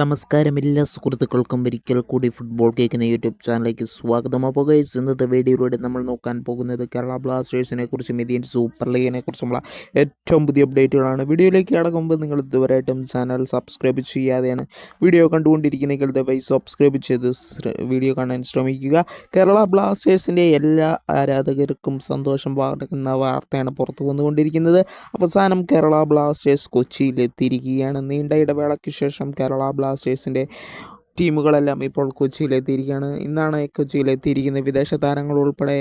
നമസ്കാരം എല്ലാ സുഹൃത്തുക്കൾക്കും ഒരിക്കൽ കൂടി ഫുട്ബോൾ കേൾക്കുന്ന യൂട്യൂബ് ചാനലിലേക്ക് സ്വാഗതം. അപ്പോൾ ഗൈസ് ഇന്നത്തെ വീഡിയോയിലൂടെ നമ്മൾ നോക്കാൻ പോകുന്നത് കേരള ബ്ലാസ്റ്റേഴ്സിനെ കുറിച്ചും ഇന്ത്യൻ സൂപ്പർ ലീഗിനെ കുറിച്ചുമുള്ള ഏറ്റവും പുതിയ അപ്ഡേറ്റുകളാണ് വീഡിയോയിലേക്ക് കടക്കുമ്പോൾ നിങ്ങൾ ഇതുവരെയായിട്ടും ചാനൽ സബ്സ്ക്രൈബ് ചെയ്യാതെയാണ് വീഡിയോ കണ്ടുകൊണ്ടിരിക്കുന്നെങ്കിൽ ദയവായി സബ്സ്ക്രൈബ് ചെയ്ത് വീഡിയോ കാണാൻ ശ്രമിക്കുക. കേരള ബ്ലാസ്റ്റേഴ്സിന്റെ എല്ലാ ആരാധകർക്കും സന്തോഷം വാർക്കുന്ന വാർത്തയാണ് പുറത്തു വന്നുകൊണ്ടിരിക്കുന്നത്. അവസാനം കേരള ബ്ലാസ്റ്റേഴ്സ് കൊച്ചിയിലെത്തിയിരിക്കുകയാണ് നീണ്ട ഇടവേളയ്ക്ക് ശേഷം കേരള ബ്ലാസ്റ്റേഴ്സിന്റെ ടീമുകളെല്ലാം ഇപ്പോൾ കൊച്ചിയിലെത്തിയിരിക്കുകയാണ്. ഇന്നാണ് കൊച്ചിയിലെത്തിയിരിക്കുന്നത് വിദേശ താരങ്ങൾ ഉൾപ്പെടെ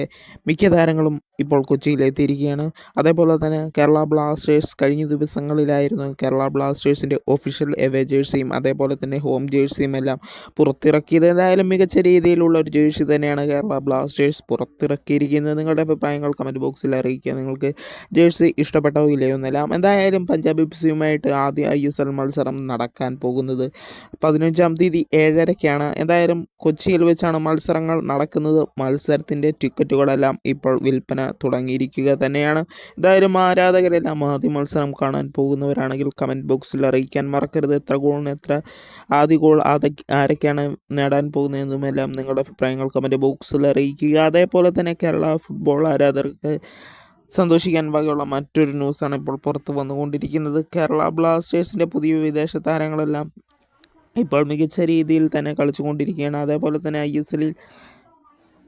മിക്ക താരങ്ങളും ഇപ്പോൾ കൊച്ചിയിലെത്തിയിരിക്കുകയാണ്. അതേപോലെ തന്നെ കേരള ബ്ലാസ്റ്റേഴ്സ് കഴിഞ്ഞ ദിവസങ്ങളിലായിരുന്നു കേരള ബ്ലാസ്റ്റേഴ്സിന്റെ ഒഫീഷ്യൽ എവേ ജേഴ്സിയും അതേപോലെ തന്നെ ഹോം ജേഴ്സിയും എല്ലാം പുറത്തിറക്കിയത്. എന്തായാലും മികച്ച രീതിയിലുള്ള ഒരു ജേഴ്സി തന്നെയാണ് കേരള ബ്ലാസ്റ്റേഴ്സ് പുറത്തിറക്കിയിരിക്കുന്നത്. നിങ്ങളുടെ അഭിപ്രായങ്ങൾ കമന്റ് ബോക്സിൽ അറിയിക്കുക. നിങ്ങൾക്ക് ജേഴ്സി ഇഷ്ടപ്പെട്ടോ ഇല്ലയോ എന്നെല്ലാം. എന്തായാലും പഞ്ചാബ് എഫ് സിയുമായിട്ട് ആദ്യ ഐ എസ് എൽ മത്സരം നടക്കാൻ പോകുന്നത് പതിനഞ്ചാം തീയതി ഏഴരയ്ക്കാണ് എന്തായാലും കൊച്ചിയിൽ വെച്ചാണ് മത്സരങ്ങൾ നടക്കുന്നത്. മത്സരത്തിന്റെ ടിക്കറ്റുകളെല്ലാം ഇപ്പോൾ വിൽപ്പന തുടങ്ങിയിരിക്കുക തന്നെയാണ്. എന്തായാലും ആരാധകരെല്ലാം ആദ്യ മത്സരം കാണാൻ പോകുന്നവരാണെങ്കിൽ കമന്റ് ബോക്സിൽ അറിയിക്കാൻ മറക്കരുത്. എത്ര ഗോളിന് എത്ര ആദ്യ ഗോൾ ആദ്യ ആരൊക്കെയാണ് നേടാൻ പോകുന്നതെന്നുമെല്ലാം നിങ്ങളുടെ അഭിപ്രായങ്ങൾ കമന്റ് ബോക്സിൽ അറിയിക്കുക. അതേപോലെ തന്നെ കേരള ഫുട്ബോൾ ആരാധകർക്ക് സന്തോഷിക്കാൻ വകയുള്ള മറ്റൊരു ന്യൂസാണ് ഇപ്പോൾ പുറത്ത് വന്നുകൊണ്ടിരിക്കുന്നത്. കേരള ബ്ലാസ്റ്റേഴ്സിന്റെ പുതിയ വിദേശ താരങ്ങളെല്ലാം ഇപ്പോൾ മികച്ച രീതിയിൽ തന്നെ കളിച്ചുകൊണ്ടിരിക്കുകയാണ്. അതേപോലെ തന്നെ ഐ എസ് എല്ലിൽ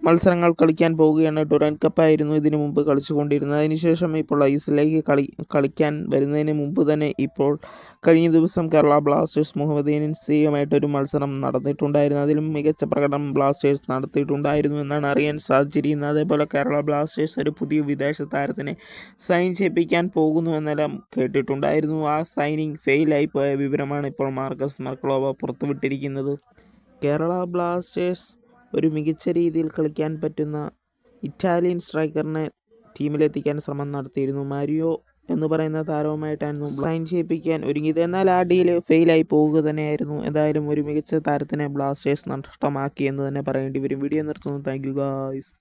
മത്സരങ്ങൾ കളിക്കാൻ പോവുകയാണ്. ഡുറാൻ കപ്പായിരുന്നു ഇതിനു മുമ്പ് കളിച്ചുകൊണ്ടിരുന്നത്. അതിനുശേഷം ഇപ്പോൾ ഐസിലേക്ക് കളി കളിക്കാൻ വരുന്നതിന് മുമ്പ് തന്നെ ഇപ്പോൾ കഴിഞ്ഞ ദിവസം കേരള ബ്ലാസ്റ്റേഴ്സ് മുഹമ്മദ് യൂനിസിയുമായിട്ട് ഒരു മത്സരം നടന്നിട്ടുണ്ടായിരുന്നു. അതിലും മികച്ച പ്രകടനം ബ്ലാസ്റ്റേഴ്സ് നടത്തിയിട്ടുണ്ടായിരുന്നു എന്നാണ് അറിയാൻ സാധിച്ചിരിക്കുന്നത്. അതേപോലെ കേരള ബ്ലാസ്റ്റേഴ്സ് ഒരു പുതിയ വിദേശ താരത്തിനെ സൈൻ ചെയ്യിപ്പിക്കാൻ പോകുന്നു എന്നെല്ലാം കേട്ടിട്ടുണ്ടായിരുന്നു. ആ സൈനിങ് ഫെയിലായി പോയ വിവരമാണ് ഇപ്പോൾ മാർക്കസ് മർക്ലോവ പുറത്തുവിട്ടിരിക്കുന്നത്. കേരള ബ്ലാസ്റ്റേഴ്സ് ഒരു മികച്ച രീതിയിൽ കളിക്കാൻ പറ്റുന്ന ഇറ്റാലിയൻ സ്ട്രൈക്കറിനെ ടീമിലെത്തിക്കാൻ ശ്രമം നടത്തിയിരുന്നു മാരിയോ എന്ന് പറയുന്ന താരവുമായിട്ടായിരുന്നു സൈൻ ചെയ്യിപ്പിക്കാൻ ഒരുങ്ങിയത്. എന്നാൽ ആ ഡീൽ ഫെയിലായി പോവുക തന്നെയായിരുന്നു. എന്തായാലും ഒരു മികച്ച താരത്തിനെ ബ്ലാസ്റ്റേഴ്സ് നഷ്ടമാക്കി എന്ന് തന്നെ പറയേണ്ടി വരും. വീഡിയോ നിർത്തുന്നു. Thank you guys